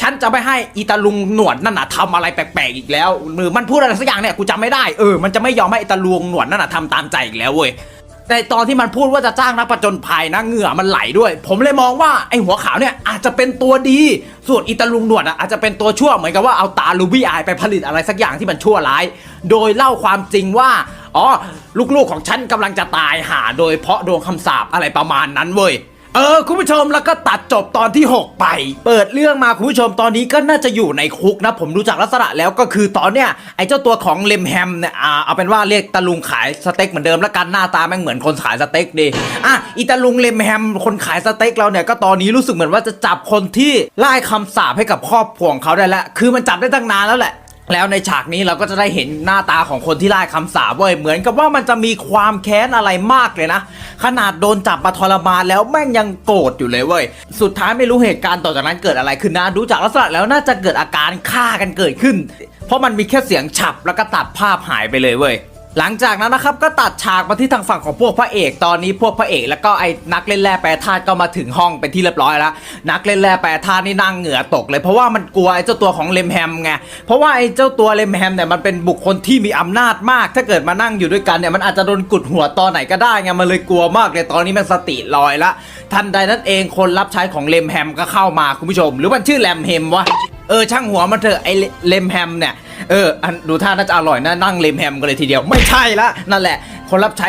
ฉันจะไม่ให้อีตาลุงหนวดนั่นน่ะทำอะไรแปลกๆอีกแล้วหรือมันพูดอะไรสักอย่างเนี่ยกูจำไม่ได้เออมันจะไม่ยอมให้อีตาลุงหนวดนั่นน่ะทำตามใจอีกแล้วเว้ยแต่ตอนที่มันพูดว่าจะจ้างนักประจนภัยนะเหงื่อมันไหลด้วย ผมเลยมองว่าไอหัวขาวเนี่ยอาจจะเป็นตัวดี ส่วนอีตาลุงหนวดอะอาจจะเป็นตัวชั่วเหมือนกับว่าเอาตาลูบี้อายไปผลิตอะไรสักอย่างที่มันชั่วร้าย โดยเล่าความจริงว่าอ๋อลูกๆของฉันกำลังจะตายหา โดยเพราะโดนคำสาปอะไรประมาณนั้นเว้ย เออคุณผู้ชมแล้วก็ตัดจบตอนที่ 6 ไป เปิดเรื่องมาคุณผู้ชมตอนนี้ก็น่าจะอยู่ในคุกนะ ผมดูจากลักษณะแล้วก็คือตอนเนี้ยไอ้เจ้าตัวของเลมแฮมเนี่ยอ่าเอาเป็นว่าเรียกตาลุงขายสเต็กเหมือนเดิมแล้วกันหน้าตาแม่งเหมือนคนขายสเต็กดีอะอีตาลุงเลมแฮมคนขายสเต็กเราเนี่ยก็ตอนนี้รู้สึกเหมือนว่าจะจับคนที่ไล่คำสาปให้กับครอบครัวของเขาได้แล้วคือมันจับได้ตั้งนานแล้วแหละ แล้วในฉากนี้เราก็จะได้เห็นหน้าตาของคนที่ไล่คำสาบเว้ยเหมือนกับว่ามันจะมีความแค้นอะไรมากเลยนะ ขนาดโดนจับมาทรมานแล้วแม่งยังโกรธอยู่เลยเว้ยสุดท้ายไม่รู้เหตุการณ์ต่อจากนั้นเกิดอะไรขึ้นนะดูจากลักษณะแล้วน่าจะเกิดอาการฆ่ากันเกิดขึ้น เพราะมันมีแค่เสียงฉับแล้วก็ตัดภาพหายไปเลยเว้ย หลังจากนั้นนะครับก็ตัดฉากมาที่ทางฝั่งของพวกพระเอกตอนนี้พวกพระเอก แล้วก็ไอ้นักเล่นแร่แปรธาตุก็มาถึงห้องเป็นที่เรียบร้อยแล้ว นักเล่นแร่แปรธาตุนี่นั่งเหงื่อตกเลยเพราะว่ามันกลัวไอ้เจ้าตัวของเลมแฮมไงเพราะว่าไอ้เจ้าตัวเลมแฮมเนี่ยมันเป็นบุคคลที่มีอำนาจมาก ถ้าเกิดมานั่งอยู่ด้วยกันเนี่ยมันอาจจะโดนกุดหัวตอนไหนก็ได้ไงมันเลยกลัวมากเลยตอนนี้มันสติลอยละทันใดนั้นเองคนรับใช้ของเลมแฮมก็เข้ามาคุณผู้ชม หรือมันชื่อแลมเฮมวะเออช่างหัวมันเถอะไอ้เลมแฮมเนี่ย เอออันดูท่าน่าจะอร่อยนะนั่งเลมแฮมกันเลยทีเดียวไม่ใช่ละนั่นแหละ คนรับใช้